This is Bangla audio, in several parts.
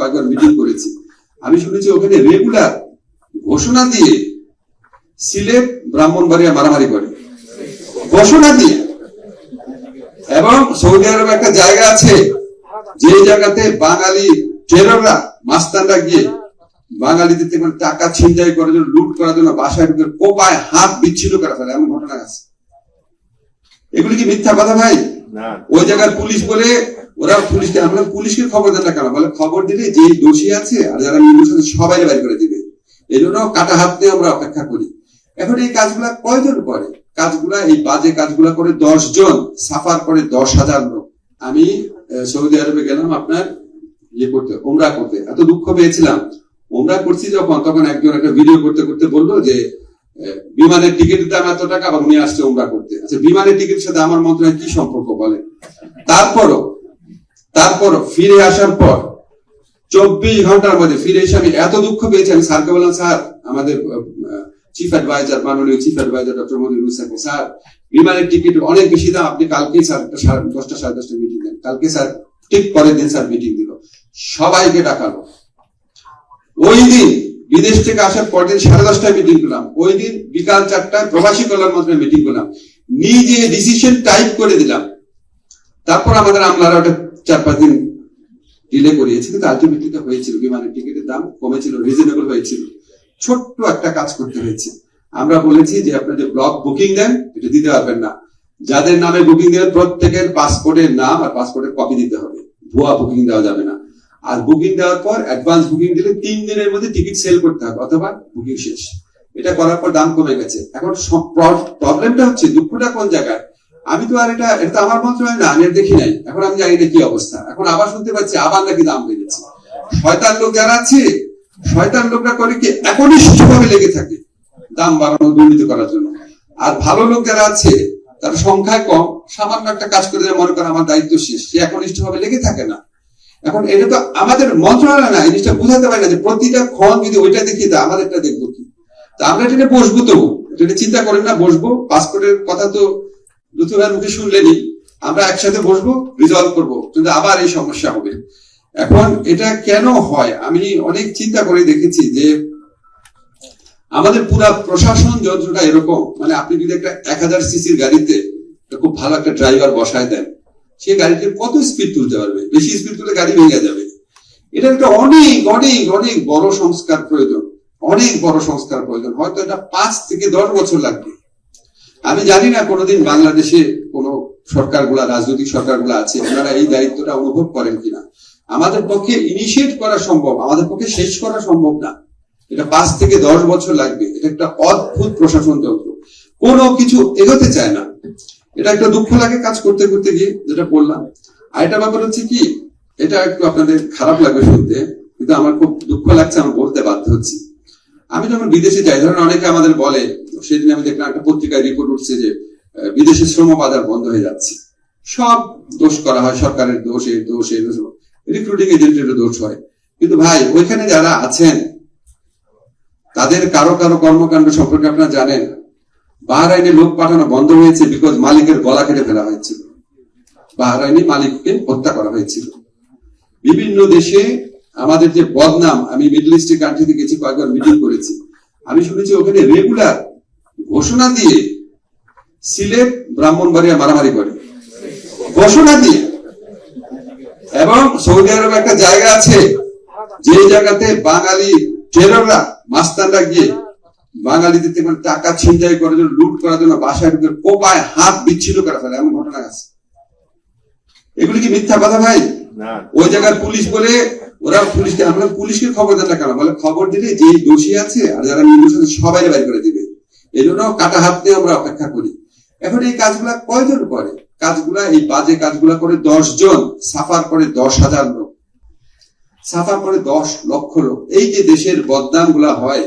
কয়েকবার মিটিং করেছি। আমি শুনেছি ওখানে রেগুলার ঘোষণা দিয়ে সিলেট ব্রাহ্মণবাড়িয়া মারামারি করে। ঘোষণা দিয়ে। এবং সৌদি আরবে একটা জায়গা আছে যে জায়গাতে বাঙালি টেরররা মাস্তানরা গিয়ে বাঙালিদের থেকে মানে টাকা ছিনতাই করার জন্য, লুট করার জন্য বাসায় ঢুকে কোপায় হাত বিচ্ছিন্ন করা ফেলে, এমন ঘটনা আছে। এগুলি কি মিথ্যা কথা ভাই? ওই জায়গার পুলিশ বলে ওরা পুলিশকে, আমরা পুলিশকে খবর না কেন? বলে খবর দিলে যে দোষী আছে আর যারা নির্দোষ আছে সবাই বের করে দিবে। এই জন্য কাটা হাত দিয়ে আমরা অপেক্ষা করি। এখন এই কাজগুলা কয়জন করে? কাজগুলা, এই বাজে কাজগুলা করে দশ জন সাফার করে দশ হাজার লোক। আমি সৌদি আরবে গেলাম আপনার ইয়ে করতে ওমরা করতে। এত দুঃখ পেয়েছিলাম। ওমরা করছি যখন, তখন একজন একটা ভিডিও করতে করতে বলল যে বিমানের টিকিটের দাম এত টাকা, আবার উনি আসছে ওমরা করতে। আচ্ছা বিমানের টিকিটের সাথে আমার মন্ত্রণালয় কি সম্পর্ক বলে? তারপরও তারপর ফিরে আসার পর চব্বিশ ঘণ্টার মধ্যে ফিরে এসে আমি এত দুঃখ পেয়েছি। আমি স্যারকে বললাম, স্যার, আমাদের চিফ অ্যাডভাইজার মাননীয় চিফ অ্যাডভাইজার ডক্টর মনিরুল স্যারকে স্যার, বিমানের টিকিট অনেক বেশি দাম। আপনি কালকেই স্যার সাড়ে দশটা সাড়ে দশটা মিটিং দেন। কালকে স্যার, ঠিক পরের দিন স্যার মিটিং দিল। সবাইকে ডাকালো। ওই দিন বিদেশ থেকে আসার পরের দিন সাড়ে দশটায় মিটিং করলাম। ওই দিন বিকাল চারটায় প্রবাসী কল্যাণ মন্ত্রণালয়ে মিটিং করলাম। নিজে ডিসিশন টাইপ করে দিলাম। তারপর আমাদের আমলারা ওটা চার পাঁচ দিন ডিলে করিয়েছে, কিন্তু আলটিমেটলিতে হয়েছিল। বিমানের টিকিটের দাম কমেছিল রিজনেবল হয়েছিল। ছোট্ট একটা কাজ করতে হয়েছে। আমরা বলেছি যে আপনাদের ব্লক বুকিং দেন, এটা দিতে পারবেন না। যাদের নামে বুকিং দেবেন, প্রত্যেকের পাসপোর্টের নাম আর পাসপোর্টের কপি দিতে হবে। ভুয়া বুকিং দেওয়া যাবে না। আর বুকিং দেওয়ার পর অ্যাডভান্স বুকিং দিলে তিন দিনের মধ্যে টিকিট সেল করতে হবে, অথবা বুকিং শেষ। এটা করার পর দাম কমে গেছে। এখন প্রবলেমটা হচ্ছে দুঃখটা কোন জায়গায়? আমি তো আর এটা এটা আমার মন্ত্রণালয় না, আমি দেখি নাই। এখন আমি জানি কি অবস্থা। এখন আবার শুনতে পাচ্ছি, আবার নাকি দাম বেড়েছে। শয়তান লোক যারা আছে, শয়তান লোকরা করে কি একনিষ্ঠ ভাবে লেগে থাকে দাম বাড়ানো, দুর্নীতি করার জন্য। আর ভালো লোক যারা আছে, তার সংখ্যায় কম, সামান্য একটা কাজ করে মনে করে আমার দায়িত্ব শেষ, সে একনিষ্ঠ ভাবে লেগে থাকে না। এখন এটা তো আমাদের মন্ত্রণালয় না জিনিসটা বুঝাতে পারি না যে প্রতিটা ক্ষণ যদি ওইটা দেখি, তা আমাদেরটা দেখব কি? তা আমরা এটা বসবো তো। এটা চিন্তা করেন না, বসবো। পাসপোর্টের কথা তো লুথুভাইয়ের মুখে শুনলেনি আমরা একসাথে বসবো রিজলভ করব। কিন্তু আবার এই সমস্যা হবে। এখন এটা কেন হয়? আমি অনেক চিন্তা করে দেখেছি যে আমাদের পুরা প্রশাসন যন্ত্রটা এরকম। মানে আপনি যদি একটা এক হাজার সিসির গাড়িতে খুব ভালো একটা ড্রাইভার বসায় দেন সেই গাড়িতে কত স্পিড তুলতে পারবে? বেশি স্পিড তুলে গাড়ি ভেঙে যাবে। এটা একটা অনেক অনেক অনেক বড় সংস্কার প্রয়োজন। অনেক বড় সংস্কার প্রয়োজন। হয়তো এটা পাঁচ থেকে দশ বছর লাগবে। আমি জানি না কোনোদিন বাংলাদেশে কোন সরকারগুলা, রাজনৈতিক সরকারগুলো আছে, ওনারা এই দায়িত্বটা অনুভব করেন কিনা। আমাদের পক্ষে ইনিশিয়েট করা সম্ভব, আমাদের পক্ষে শেষ করা সম্ভব না। এটা পাঁচ থেকে দশ বছর লাগবে। এটা একটা অদ্ভুত প্রশাসন যন্ত্র কোনো কিছু এগোতে চায় না। এটা একটা দুঃখ লাগে কাজ করতে করতে গিয়ে যেটা বললাম আর এটা ব্যাপার হচ্ছে কি, এটা একটু আপনাদের খারাপ লাগবে শুনতে, কিন্তু আমার খুব দুঃখ লাগছে, আমি বলতে বাধ্য হচ্ছি। আমি যখন বিদেশে যাই, ধরেন অনেকে আমাদের বলে, সেদিন আমি দেখলাম একটা পত্রিকায় রিপোর্ট উঠছে যে বিদেশে শ্রম বাজার বন্ধ হয়ে যাচ্ছে। সব দোষ করা হয়, সরকারের দোষ এই দোষ এই দোষ। রিক্রুটিং এজেন্টের দোষ হয়। কিন্তু ভাই, ওইখানে যারা আছেন, তাদের কারও কারও কর্মকাণ্ড সম্পর্কে আপনারা জানেন। বাহরাইনে লোক পাঠানো বন্ধ হয়েছে বিকজ মালিকের গলা কেটে ফেলা হয়েছিল। বাহরাইনি মালিককে হত্যা করা হয়েছিল। বিভিন্ন দেশে আমাদের যে বদনাম, আমি মিডল ইস্টের কান্ট্রিতে গেছি, কয়েকবার মিটিং করেছি। আমি শুনেছি ওখানে রেগুলার ঘোষণা দিয়ে সিলেট, ব্রাহ্মণবাড়িয়া মারামারি করে। ঘোষণা দিয়ে। এবং সৌদি আরবে একটা জায়গা আছে, যে জায়গাতে বাঙালি টেরররা মাস্তানরা গিয়ে বাঙালিদের থেকে মানে টাকা ছিনতাই করার জন্য লুট করার জন্য বাসায় ঢুকে কোপায় হাত বিচ্ছিন্ন করা ফেলে এমন ঘটনা আছে। এগুলি কি মিথ্যা কথা ভাই? ওই জায়গার পুলিশ বলে ওরা পুলিশকে আমরা পুলিশকে খবর দেন কেন বলে খবর দিলে যে দোষী আছে আর যারা নির্দোষ আছে সবাই বাইর করে দিবে। এই জন্য কাটা হাত দিয়ে আমরা অপেক্ষা করি। এখন এই কাজগুলা কয়জন করে? কাজগুলা এই বাজে কাজগুলা করে দশ জন সাফার করে দশ হাজার লোক। সাফার করে দশ লক্ষ লোক। এই যে দেশের বদনামগুলা হয়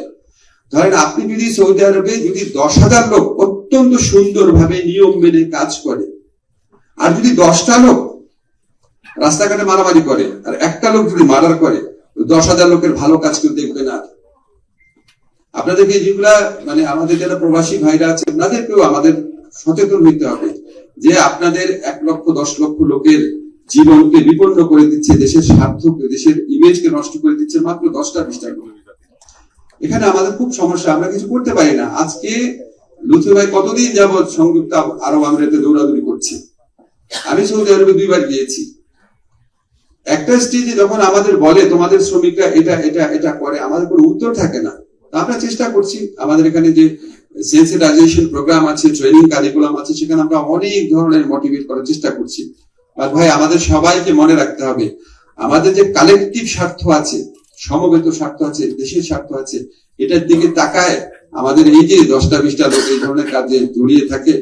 ধরেন আপনি যদি সৌদি আরবে যদি দশ হাজার লোক অত্যন্ত সুন্দরভাবে নিয়ম মেনে কাজ করে, আর যদি দশটা লোক রাস্তাঘাটে মারামারি করে, আর একটা লোক যদি মার্ডার করে দশ হাজার লোকের ভালো কাজ কেউ দেখবে না আপনাদেরকে যেগুলা মানে আমাদের যারা প্রবাসী ভাইরা আছে তাদেরকেও আমাদের সচেতন হইতে হবে যে আপনাদের এক লক্ষ, দশ লক্ষ লোকের জীবনকে বিপন্ন করে দিচ্ছে, দেশের স্বার্থকে, দেশের ইমেজকে নষ্ট করে দিচ্ছে মাত্র দশটা, বিশটা লোক। এখানে আমাদের খুব সমস্যা, আমরা কিছু করতে পারি না। আজকে লুথু ভাই কতদিন যাবৎ সংযুক্ত আরব আমিরাতে দৌড়াদৌড়ি করছে? আমি সৌদি আরবে দুইবার গিয়েছি। একটা স্টেজে যখন আমাদের বলে, তোমাদের শ্রমিকরা এটা এটা এটা করে, আমাদের কোনো উত্তর থাকে না। আমরা চেষ্টা করছি। আমাদের এখানে যে সেন্সিটাইজেশন প্রোগ্রাম আছে ট্রেনিং কারিকুলাম আছে, সেখানে আমরা অনেক ধরনের মোটিভেট করার চেষ্টা করছি। আর ভাই, আমাদের সবাইকে মনে রাখতে হবে, আমাদের যে কালেকটিভ স্বার্থ আছে সমবেত স্বার্থ আছে, দেশের স্বার্থ আছে, এটার দিকে তাকায় আমাদের এই যে দশটা, বিশটা লোক এই ধরনের কাজে জড়িয়ে থাকে,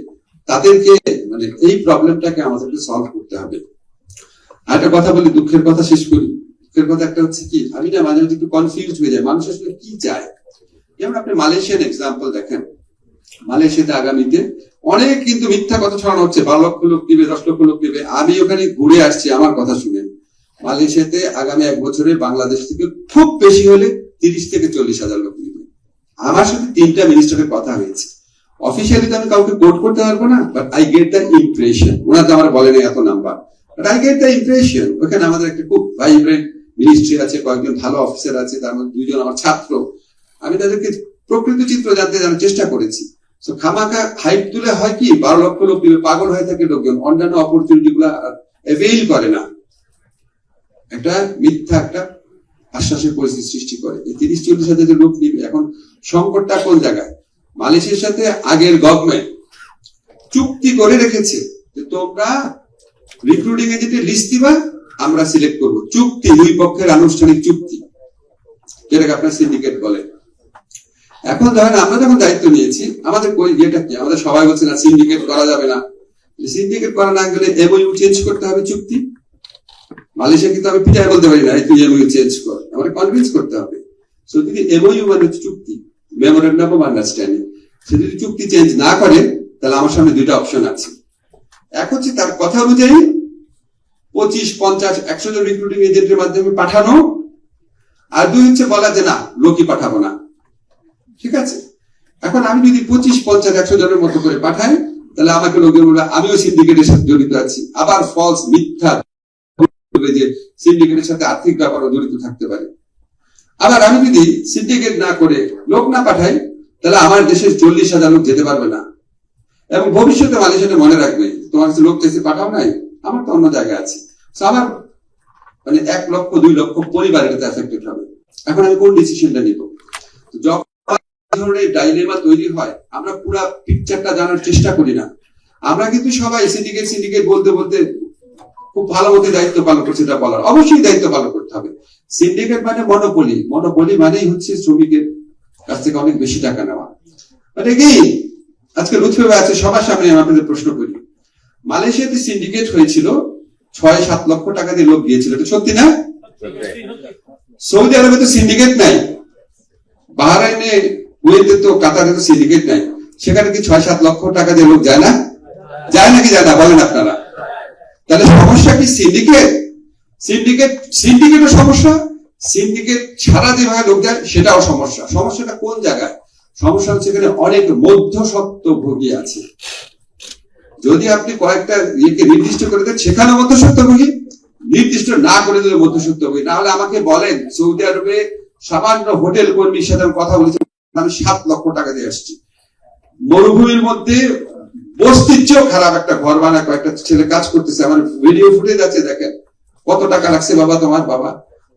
তাদেরকে মানে এই প্রবলেমটাকে আমাদেরকে সলভ করতে হবে। আর একটা কথা বলি, দুঃখের কথা শেষ করি। দুঃখের কথা একটা হচ্ছে কি, আমি না মাঝে মাঝে একটু কনফিউজ হয়ে যায় মানুষ আসলে কি চায়? যেমন আপনি মালয়েশিয়ান এক্সাম্পল দেখেন। মালয়েশিয়াতে আগামীতে অনেক কিন্তু মিথ্যা কথা ছড়ানো হচ্ছে। বারো লক্ষ লোক দিবে, দশ লক্ষ লোক দিবে। আমি ওখানে ঘুরে আসছি আমার কথা শুনেন মালয়েশিয়াতে আগামী এক বছরে বাংলাদেশ থেকে খুব বেশি হলে তিরিশ থেকে চল্লিশ হাজার লোক নিবে। আমার সাথে তিনটা মিনিস্টারের কথা হয়েছে। অফিসিয়ালি তো আমি কাউকে কোট করতে পারব না but I get the impression ওনার তো আমার বলেনি এত number but I get the impression ওখানে আমাদের একটা খুব ভাইব্রেন্ট মিনিস্ট্রি আছে, কয়েকজন ভালো অফিসার আছে, তার মধ্যে দুইজন আমার ছাত্র। আমি তাদেরকে প্রকৃত চিত্র জানতে জানার চেষ্টা করেছি। তো খামাখা হাইট তুলে হয় কি, বারো লক্ষ লোক পাগল হয়ে থাকে লোকজন, অন্যান্য অপরচুনিটি গুলা অ্যাভেইল করে না। একটা মিথ্যা একটা আশ্বাসের পরিস্থিতি সৃষ্টি করে। এই তিরিশ চল্লিশ হাজার যে লোক নিবে, এখন সংকটটা কোন জায়গায়? মালয়েশিয়ার সাথে আগের গভর্নমেন্ট চুক্তি করে রেখেছে যে তোমরা রিক্রুটিং এজেন্টে লিস্ট দিবা, আমরা সিলেক্ট করব। চুক্তি, দুই পক্ষের আনুষ্ঠানিক চুক্তি। যেটাকে আপনার সিন্ডিকেট বলে। এখন ধরেন আমরা যখন দায়িত্ব নিয়েছি, আমাদের কই ইয়েটা কি? আমাদের সবাই বলছে না সিন্ডিকেট করা যাবে না। সিন্ডিকেট করা না গেলে এমওইউ চেঞ্জ করতে হবে চুক্তি। মালয়েশিয়া কিন্তু আমি পিটায় বলতে পারি না তুই এমওইউ চেঞ্জ কর। আমাকে কনভিন্স করতে হবে। সো যদি এমওইউ মানে চুক্তি মেমোরেন্ডাম অফ আন্ডারস্ট্যান্ডিং সে যদি চুক্তি চেঞ্জ না করে, তাহলে আমার সামনে দুইটা অপশন আছে। এক হচ্ছে তার কথা অনুযায়ী পঁচিশ, পঞ্চাশ, একশো জন রিক্রুটিং এজেন্টের মাধ্যমে পাঠানো, আর দুই হচ্ছে বলা যে না, লোকই পাঠাবো না। ঠিক আছে? এখন আমি যদি পঁচিশ, পঞ্চাশ, একশো জনের মতো করে পাঠাই, তাহলে আমাকে লোকের আমিও সিন্ডিকেটের সাথে জড়িত আছি। আবার ফলস মিথ্যা বলবে যে সিন্ডিকেটের সাথে আর্থিক ব্যাপারও জড়িত থাকতে পারে। আবার আমি যদি সিন্ডিকেট না করে লোক না পাঠাই, তাহলে আমার দেশের চল্লিশ হাজার লোক যেতে পারবে না। এবং ভবিষ্যতে মালয়েশিয়াতে মনে রাখবে, তোমার লোক চাইছে পাঠাও নাই, আমার তো অন্য জায়গায় আছে। আমার মানে এক লক্ষ, দুই লক্ষ পরিবার এটাতে এফেক্টেড হবে। এখন আমি কোন ডিসিশনটা নিব? যখন ধরনের ডাইলেমা তৈরি হয়, আমরা পুরো পিকচারটা জানার চেষ্টা করি না। আমরা কিন্তু সবাই সিন্ডিকেট সিন্ডিকেট বলতে বলতে খুব ভালো মতো দায়িত্ব পালন করছে, এটা বলার। অবশ্যই দায়িত্ব পালন করতে হবে। সিন্ডিকেট মানে মনোপলি মনোপলি মানেই হচ্ছে শ্রমিকের কাছ থেকে অনেক বেশি টাকা নেওয়া। মানে কি? আজকে লুৎফি আছে, সবার সামনে আমি আপনাদের প্রশ্ন করি। মালয়েশিয়াতে সিন্ডিকেট হয়েছিল ছয় সাত লক্ষ টাকা দিয়ে লোক গিয়েছিল। এটা সত্যি না? সৌদি আরবে তো সিন্ডিকেট নাই। বাহারাইনে, কুয়েতে তো, কাতারে তো সিন্ডিকেট নাই। সেখানে কি ছয় সাত লক্ষ টাকা দিয়ে লোক যায় না? যায় নাকি যায় না? বলেন আপনারা। তাহলে সমস্যা কি সিন্ডিকেট সিন্ডিকেট সিন্ডিকেটও সমস্যা সিন্ডিকেট ছাড়া যেভাবে লোক যায়, সেটাও সমস্যা। সমস্যাটা কোন জায়গায়? সমস্যা হচ্ছে এখানে অনেক মধ্যসত্ত্ব ভোগী আছে। যদি আপনি কয়েকটা ইয়েকে নির্দিষ্ট করে দেন সেখানে মধ্যসত্ত্বভোগী নির্দিষ্ট না করে দিলে মধ্যসত্ত্বভোগী না হলে আমাকে বলেন, সৌদি আরবে সামান্য হোটেল কর্মীর সাথে কথা বলেছি, আমি সাত লক্ষ টাকা দিয়ে আসছি। মরুভূমির মধ্যে বস্তির চেয়েও খারাপ একটা ঘর বানা কয়েকটা ছেলে কাজ করতেছে। আমার ভিডিও ফুটেজ আছে, দেখেন। কত টাকা লাগছে বাবা তোমার? বাবা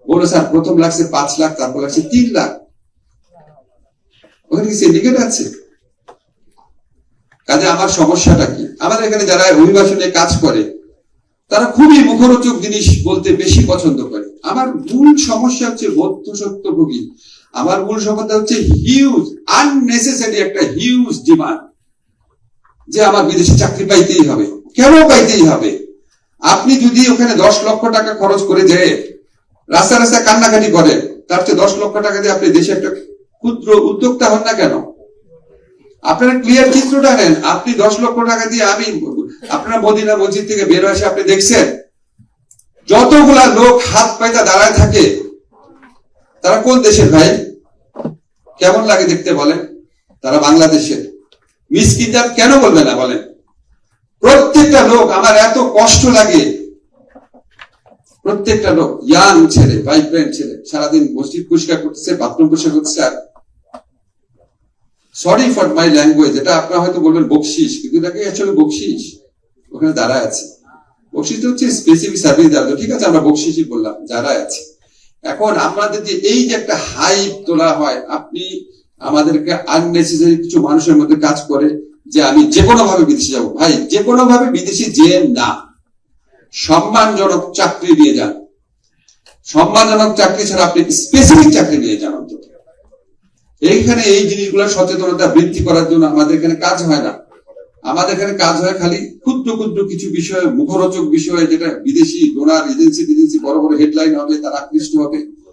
বলো স্যার, প্রথম লাগছে পাঁচ লাখ, তারপর লাগছে তিন লাখ। ওখানে কি সিন্ডিকেট আছে? কাজে আমার সমস্যাটা কি? আমাদের এখানে যারা অভিবাসনে কাজ করে, তারা খুবই মুখরোচক জিনিস বলতে বেশি পছন্দ করে। আমার মূল সমস্যা হচ্ছে মধ্যসত্ত্বভোগী আমার মূল সমস্যা হচ্ছে হিউজ আননেসেসারি একটা হিউজ ডিমান্ড যে আমার বিদেশি চাকরি পাইতেই হবে। কেন পাইতেই হবে? আপনি যদি ওখানে দশ লক্ষ টাকা খরচ করে যে রাস্তা রাস্তায় কান্নাকাটি করেন তার চেয়ে দশ লক্ষ টাকা দিয়ে আপনি দেশে একটা ক্ষুদ্র উদ্যোক্তা হন না কেন? আপনারা ক্লিয়ার চিত্রটা নেন। আপনি দশ লক্ষ টাকা দিয়ে আমি আপনারা মদিনা মসজিদ থেকে বের এসে আপনি দেখছেন, যতগুলা লোক হাত পাইতা দাঁড়ায় থাকে, তারা কোন দেশের ভাই? কেমন লাগে দেখতে বলেন? তারা বাংলাদেশের। মিসকিন জাত কেন বলবে না বলেন? প্রত্যেকটা লোক, আমার এত কষ্ট লাগে। প্রত্যেকটা লোক, ইয়াং ছেলে, ভাইব্রেন্ট ছেলে, সারাদিন মসজিদ পরিষ্কার করতেছে, বাথরুম পরিষ্কার করতেছে, আর সরি ফর মাই ল্যাঙ্গুয়েজ, এটা আপনারা হয়তো বলবেন বকশিস কিন্তু এটাকে আসলে বকশিস ওখানে দাঁড়ায় আছে। বকশিস হচ্ছে স্পেসিফিক সার্ভিস দেওয়া ঠিক আছে, আমরা বকশিসই বললাম যারা আছে। এখন আমাদের যে এই যে একটা হাইপ তোলা হয়, আপনি আমাদেরকে আননেসেসারি কিছু মানুষের মধ্যে কাজ করে যে আমি যে কোনো ভাবে বিদেশে যাব। ভাই যে কোনো ভাবে বিদেশে যেন না। সম্মানজনক চাকরি নিয়ে যান। সম্মানজনক চাকরি ছাড়া আপনি স্পেসিফিক চাকরি নিয়ে যান অন্তত। এইখানে এই জিনিসগুলো সচেতনতা বৃদ্ধি করার জন্য আমাদের এখানে কাজ হয় না। আমাদের এখানে কাজ হয় খালি ক্ষুদ্র ক্ষুদ্র কিছু বিষয়, মুখরোচক বিষয়, যেটা বিদেশি ডোনার এজেন্সি এজেন্সি বড় বড় হেডলাইন হবে, তারা আকৃষ্ট হবে।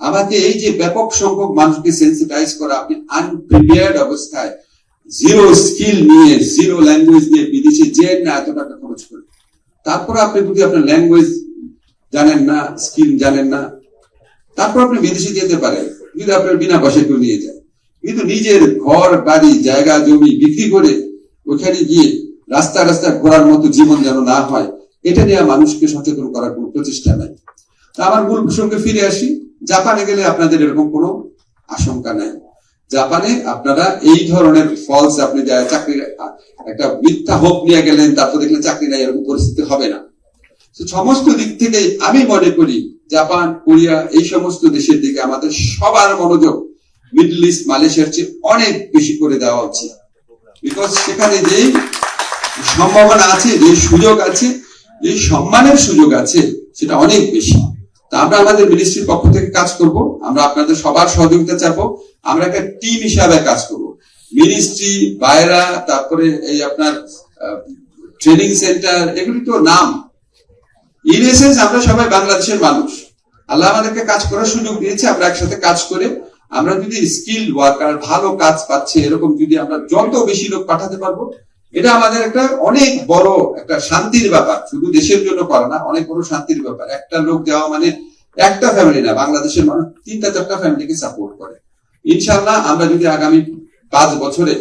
আমাকে এই যে ব্যাপক সংখ্যক মানুষকে সেন্সিটাইজ করা, আপনি আনপ্রিপেয়ার্ড অবস্থায় জিরো স্কিল নিয়ে জিরো ল্যাঙ্গুয়েজ নিয়ে বিদেশে যে না এত টাকা খরচ করে। তারপর আপনি যদি আপনার ল্যাঙ্গুয়েজ জানেন না স্কিল জানেন না, তারপর আপনি বিদেশে যেতে পারেন যদি আপনার বিনা পয়সা কেউ নিয়ে যায়। কিন্তু নিজের ঘর, বাড়ি, জায়গা, জমি বিক্রি করে ওখানে গিয়ে রাস্তা রাস্তা ঘোরার মতো জীবন যেন না হয়, এটা নিয়ে মানুষকে সচেতন করার কোনো প্রচেষ্টা নাই। তা আমার মূল প্রসঙ্গে ফিরে আসি। জাপানে গেলে আপনাদের এরকম কোনো আশঙ্কা নাই। জাপানে আপনারা এই ধরনের ফলস আপনি যা চাকরির একটা মিথ্যা হোপ নিয়ে গেলেন, তারপর দেখলেন চাকরি নাই, এরকম পরিস্থিতি হবে না। সমস্ত দিক থেকে আমি মনে করি, জাপান, কোরিয়া, এই সমস্ত দেশের দিকে আমাদের সবার মনোযোগ মিডল ইস্ট, মালয়েশিয়ার চেয়ে অনেক বেশি করে দেওয়া উচিত। বিকজ সেখানে যেই সম্ভাবনা আছে যে সুযোগ আছে যে সম্মানের সুযোগ আছে, সেটা অনেক বেশি। আমরা আমাদের মিনিস্ট্রির পক্ষ থেকে কাজ করব। আমরা আপনাদের সবার সহযোগিতা চাবো আমরা একটা টিম হিসাবে কাজ করব। মিনিস্ট্রি বাইরা, তারপরে এই আপনার ট্রেনিং সেন্টার এগুলি তো নাম। ইন এসেন্স আমরা সবাই বাংলাদেশের মানুষ। আল্লাহ আমাদেরকে কাজ করার সুযোগ দিয়েছে, আমরা একসাথে কাজ করে, আমরা যদি স্কিল ওয়ার্কার ভালো কাজ পাচ্ছে, এরকম যদি আমরা যত বেশি লোক পাঠাতে পারব এটা আমাদের একটা অনেক বড় একটা শান্তির ব্যাপার। শুধু দেশের জন্য করা না, অনেক বড় শান্তির ব্যাপার। একটা লোক দেওয়া মানে একটা ফ্যামিলি না, বাংলাদেশের মানুষ তিনটা, চারটা ফ্যামিলিকে সাপোর্ট করে। ইনশাল্লাহ আমরা যদি আগামী পাঁচ বছরে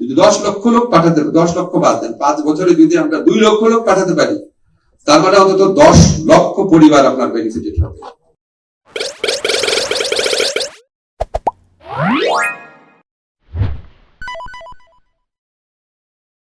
যদি দশ লক্ষ লোক পাঠাতে দশ লক্ষ বাদ দেন, পাঁচ বছরে যদি আমরা দুই লক্ষ লোক পাঠাতে পারি, তার মানে অন্তত দশ লক্ষ পরিবার আপনার বেনিফিটেড হবে।